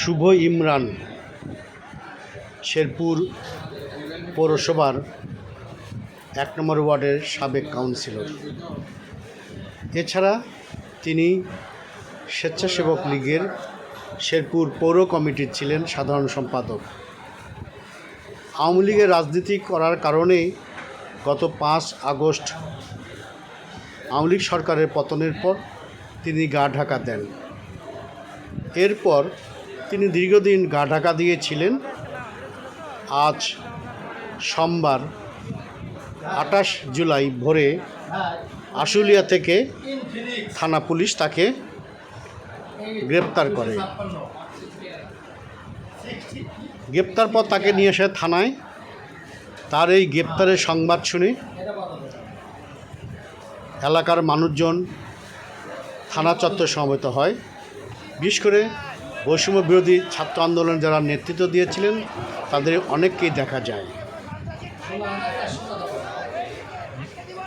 শুভ ইমরান, শেরপুর পৌরসভার এক নম্বর ওয়ার্ডের সাবেক কাউন্সিলর। এছাড়া তিনি স্বেচ্ছাসেবক লীগের শেরপুর পৌর কমিটির ছিলেন সাধারণ সম্পাদক। আওয়ামী লীগের রাজনীতি করার কারণে গত পাঁচ আগস্ট আওয়ামী লীগ সরকারের পতনের পর তিনি গা ঢাকা দেন। এরপর তিনি দীর্ঘদিন গা ঢাকা দিয়েছিলেন। আজ সোমবার, আঠাশ জুলাই ভোরে আশুলিয়া থেকে থানা পুলিশ তাকে গ্রেপ্তার করে। গ্রেপ্তার পর তাকে নিয়ে আসে থানায়। তার এই গ্রেপ্তারের সংবাদ শুনে এলাকার মানুষজন থানা চত্বর সমবেত হয়। বিশেষ করে বৈষম্য বিরোধী ছাত্র আন্দোলন যারা নেতৃত্ব দিয়েছিলেন, তাদের অনেককেই দেখা যায়।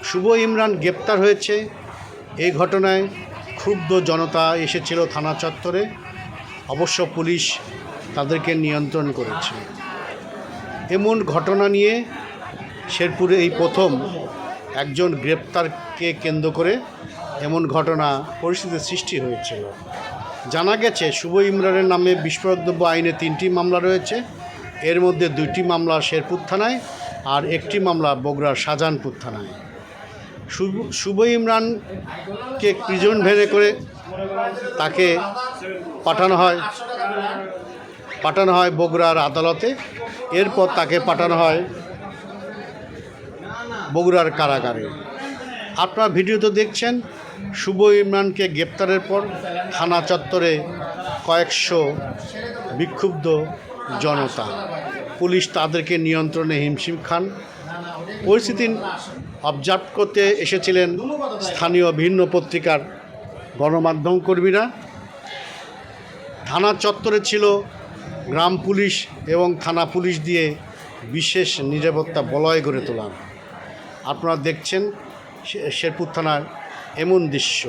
শুভ ইমরান গ্রেপ্তার হয়েছে। এই ঘটনায় ক্ষুব্ধ জনতা এসেছিল থানা চত্বরে। অবশ্য পুলিশ তাদেরকে নিয়ন্ত্রণ করেছে। এমন ঘটনা নিয়ে শেরপুরে এই প্রথম একজন গ্রেপ্তারকে কেন্দ্র করে এমন ঘটনা পরিস্থিতির সৃষ্টি হয়েছিল। জানা গেছে, শুভ ইমরানের নামে বিস্ফোরক দ্রব্য আইনে তিনটি মামলা রয়েছে। এর মধ্যে দুইটি মামলা শেরপুর থানায় আর একটি মামলা বগুড়ার শাহজাহানপুর থানায়। শুভ ইমরানকে প্রিজন ভেনে করে তাকে পাঠানো হয় পাঠানো হয় বগুড়ার আদালতে। এরপর তাকে পাঠানো হয় বগুড়ার কারাগারে। আপনারা ভিডিওতে দেখছেন, শুভ ইমরানকে গ্রেপ্তারের পর থানা চত্বরে কয়েকশো বিক্ষুব্ধ জনতা। পুলিশ তাদেরকে নিয়ন্ত্রণে হিমশিম খান। পরিস্থিতি অবজার্ভ করতে এসেছিলেন স্থানীয় ভিন্ন পত্রিকার গণমাধ্যম কর্মীরা। থানা চত্বরে ছিল গ্রাম পুলিশ এবং থানা পুলিশ দিয়ে বিশেষ নিরাপত্তা বলয় গড়ে তোলা। আপনারা দেখছেন শেরপুর থানার এমন দৃশ্য।